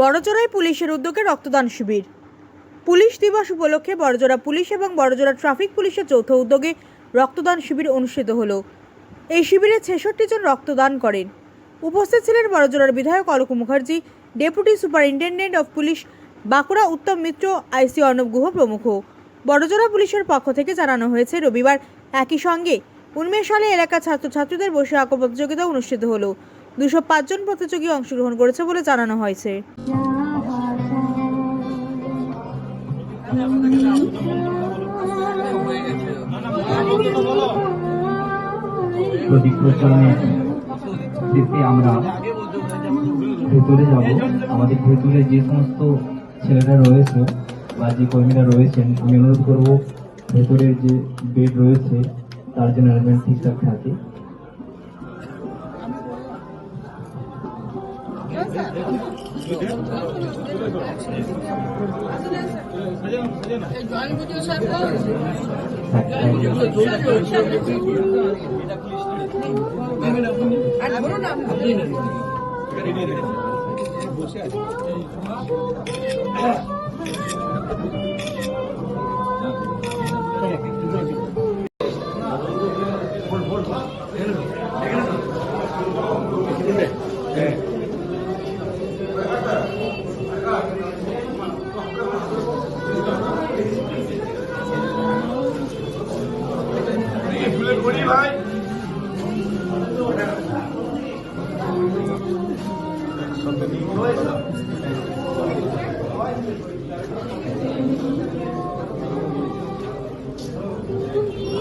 বড়জোড়ায় পুলিশের উদ্যোগে রক্তদান শিবির। পুলিশ দিবস উপলক্ষে বড়জোড়া পুলিশ এবং বড়জোড়া ট্রাফিক পুলিশের যৌথ উদ্যোগে রক্তদান শিবির অনুষ্ঠিত হলো। এই শিবিরে ছেষট্টি জন রক্তদান করেন। উপস্থিত ছিলেন বড়জোড়ার বিধায়ক Alok Mukherjee, deputy superintendent of police Bankura উত্তম মিত্র, আইসি অর্ণব গুহ প্রমুখ। বড়জোড়া পুলিশের পক্ষ থেকে জানানো হয়েছে, রবিবার একই সঙ্গে উন্মেষালে এলাকার ছাত্রছাত্রীদের বসে আঁকা প্রতিযোগিতা অনুষ্ঠিত হলো। দুশো পাঁচজন প্রতিযোগী অংশগ্রহণ করেছে বলে জানানো হয়েছে। প্রদীপ আমরা ভেতরে যাব। আমাদের ভেতরে যে সমস্ত ছেলেরা রয়েছে বা যে কর্মীরা রয়েছেন, আমি অনুরোধ করব ভেতরের যে বেড রয়েছে, তার যেন অ্যারেঞ্জমেন্ট ঠিকঠাক থাকে। যারা আছো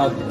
আমি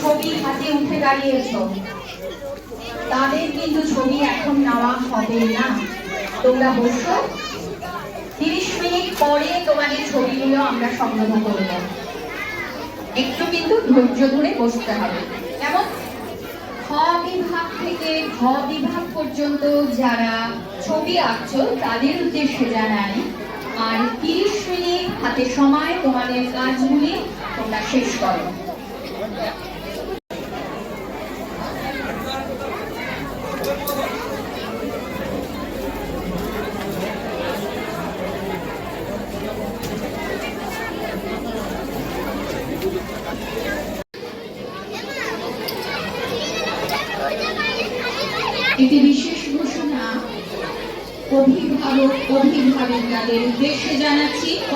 ছবি হাতে উঠে দাঁড়িয়েছো। তাদের কিন্তু ছবি এখন নেওয়া হবে না। তোমরা বসো। তিরিশ মিনিট পরে তোমাদের ছবিগুলো আমরা সংগ্রহ করব একটু কিন্তু ধৈর্য ধরে বসতে হবে। কেমন? খ বিভাগ থেকে ঘ বিভাগ পর্যন্ত যারা ছবি আঁকছো, তাদের উদ্দেশ্যে জানাই, আর তিরিশ মিনিট হাতে সময় তোমাদের কাজগুলি তোমরা শেষ করো। একটি বিশেষ ঘোষণা। অভিভাবক, অভিভাবিকাদের উদ্দেশ্যে জানাচ্ছি ক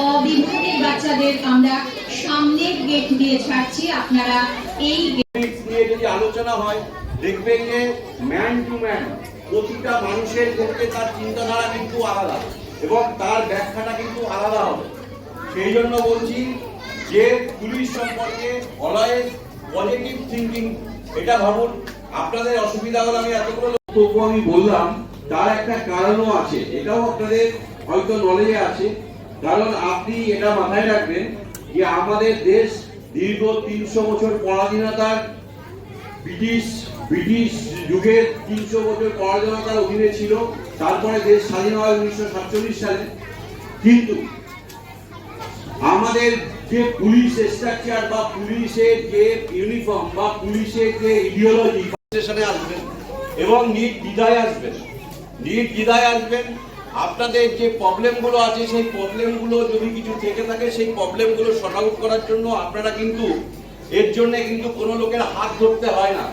বাচ্চাদের আমরা সামনের গেট দিয়ে ছাড়ছি। আপনারা এই Politics নিয়ে যদি আলোচনা হয় দেখবেন যে ম্যান টু ম্যান প্রতিটা মানুষের ক্ষেত্রে তার চিন্তাধারা কিন্তু আলাদা এবং তার ব্যাখ্যাটা কিন্তু আলাদা হবে। সেই জন্য বলছি যে পুলিশ সম্পর্কে অলওয়েজ পজিটিভ থিঙ্কিং এটা ভাবুন, আপনাদের অসুবিধা হলে আমি এতগুলো বক্তব্য আমি বললাম, তার একটা কারণও আছে, এটাও আপনাদের হয়তো নলেজে আছে। কারণ আপনি এটা মাথায় রাখবেন যে আমাদের দেশ দীর্ঘ তিনশো বছর পরাধীনতার ব্রিটিশ ব্রিটিশ যুগের তিনশো বছর পরাধীনতার অধীনে ছিল, তারপরে দেশ স্বাধীন হয় উনিশশো সাতচল্লিশ সালে। কিন্তু আমাদের যে পুলিশ স্ট্রাকচার বা পুলিশের যে ইউনিফর্ম বা পুলিশের যে ইডিওলজি স্টেশনে আসবেন এবং নিট দ্বিধায় আসবেন। নিট দ্বিধায় আসবেন, আপনাদের যে প্রবলেমগুলো আছে, সেই প্রবলেমগুলো যদি কিছু থেকে থাকে, সেই প্রবলেমগুলো শর্ট আউট করার জন্য আপনারা কিন্তু এর জন্য কিন্তু কোনো লোকের হাত ধরতে হয় না।